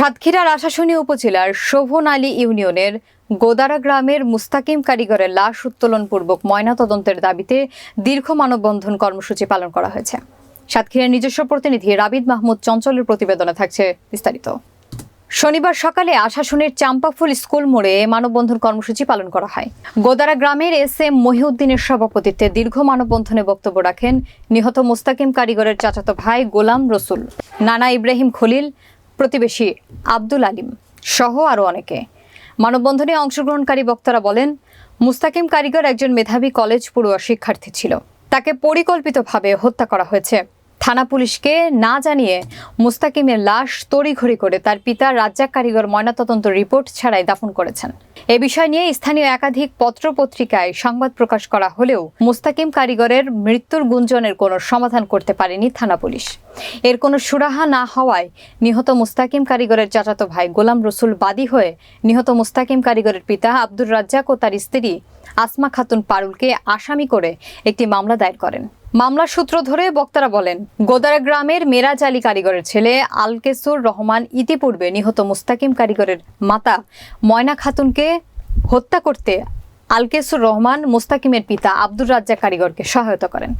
সাতক্ষীরার আশাশুনি উপজেলার শোভন আলী ইউনিয়নের গোদারা গ্রামের মুস্তাকিম কারিগরের লাশ উত্তোলনপূর্বক ময়নাতদন্তের দাবিতে দীর্ঘ মানববন্ধন কর্মসূচি পালন করা হয়েছে। সাতক্ষীরার নিজস্ব প্রতিনিধি রাবিদ মাহমুদ চঞ্চলের প্রতিবেদনে থাকছে বিস্তারিত। শনিবার সকালে আশাশুনের চাম্পাফুল স্কুল মোড়ে মানববন্ধন কর্মসূচি পালন করা হয়। গোদারা গ্রামের এস এম মহিউদ্দিনের সভাপতিত্বে দীর্ঘ মানববন্ধনে বক্তব্য রাখেন নিহত মুস্তাকিম কারিগরের চাচাতো ভাই গোলাম রসুল, নানা ইব্রাহিম খলিল প্রতিবেশী আব্দুল আলিম সহ আরও অনেকে। মানববন্ধনে অংশগ্রহণকারী বক্তারা বলেন, মুস্তাকিম কারিগর একজন মেধাবী কলেজ পড়ুয়া শিক্ষার্থী ছিল। তাকে পরিকল্পিতভাবে হত্যা করা হয়েছে। থানা পুলিশকে না জানিয়ে মুস্তাকিমের লাশ তড়িঘড়ি করে তার পিতা রাজ্জাক কারিগর ময়নাতদন্ত রিপোর্ট ছাড়াই দাফন করেছেন। এ বিষয় নিয়ে স্থানীয় একাধিক পত্রপত্রিকায় সংবাদ প্রকাশ করা হলেও মুস্তাকিম কারিগরের মৃত্যুর গুঞ্জনের কোনো সমাধান করতে পারেনি থানা পুলিশ। এর কোনো সুরাহা না হওয়ায় নিহত মুস্তাকিম কারিগরের চাচাতো ভাই গোলাম রসুল বাদী হয়ে নিহত মুস্তাকিম কারিগরের পিতা আব্দুর রাজ্জাক ও তার স্ত্রী আসমা খাতুন পারুলকে আসামি করে একটি মামলা দায়ের করেন। মামলার সূত্র ধরে বক্তারা বলেন, গোদারা গ্রামের মেরাজ আলী কারিগরের ছেলে আলকেসুর রহমান ইতিপূর্বে নিহত মুস্তাকিম কারিগরের মাতা ময়না খাতুনকে হত্যা করতে আলকেসুর রহমান মুস্তাকিমের পিতা আব্দুর রাজ্জাক কারিগরকে সহায়তা করেন।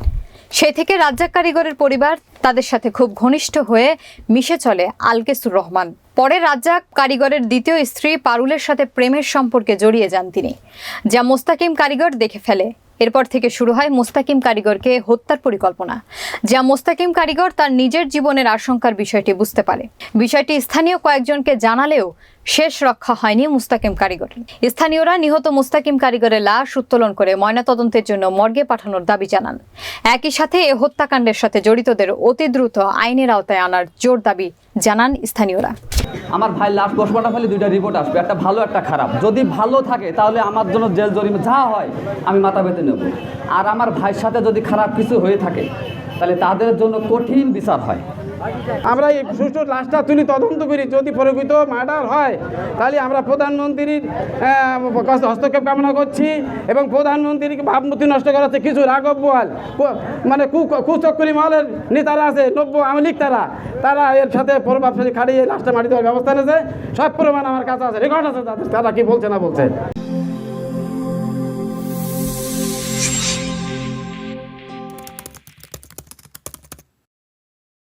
সেই থেকে রাজ্জাক কারিগরের পরিবার তাদের সাথে খুব ঘনিষ্ঠ হয়ে মিশে চলে আলকেসুর রহমান। পরে রাজ্জাক কারিগরের দ্বিতীয় স্ত্রী পারুলের সাথে প্রেমের সম্পর্কে জড়িয়ে যান তিনি, যা মোস্তাকিম কারিগর দেখে ফেলে। এরপর থেকে শুরু হয় মোস্তাকিম কারিগরকে হত্যার পরিকল্পনা। যা মোস্তাকিম কারিগর তার নিজের জীবনের আশঙ্কার বিষয়টি বুঝতে পারে। বিষয়টি স্থানীয় কয়েকজনকে জানালেও শেষ রক্ষা হয়নি মুস্তাকিম কারিগরের স্থানীয়রা নিহত মুস্তাকিম কারিগরের লাশ উত্তোলন করে ময়নাতদন্তের জন্য মর্গে পাঠানোর দাবি জানান। একই সাথে এ হত্যাকাণ্ডের সাথে জড়িতদের অতি দ্রুত আইনের আওতায় আনার জোর দাবি জানান স্থানীয়রা। আমার ভাই লাস্ট পোস্টমর্টম হলে দুইটা রিপোর্ট আসবে, একটা ভালো, একটা খারাপ। যদি ভালো থাকে, তাহলে আমার জন্য জেল জরিমা যা হয়, আমি মাথা পেতে নেব। আর আমার ভাইয়ের সাথে যদি খারাপ কিছু হয়ে থাকে তাহলে তাদের জন্য কঠিন বিচার হয়। আমরা এই সুষ্ঠু লাশটা তুলি, তদন্ত করি। যদি প্রকৃত মার্ডার হয়, তাহলে আমরা প্রধানমন্ত্রীর হস্তক্ষেপ কামনা করছি এবং প্রধানমন্ত্রীর ভাবমূর্তি নষ্ট করাচ্ছে কিছু রাঘব বোয়াল মানে কুচক্করি মহলের নেতারা আছে, নব্য আওয়ামী লীগ তারা। তারা এর সাথে প্রভাবশালী খাড়িয়ে লাশটা মাটি দেওয়ার ব্যবস্থা নিয়েছে সব প্রমাণ আমার কাছে আছে রেকর্ড আছে তাদের। তারা কি বলছে না বলছে?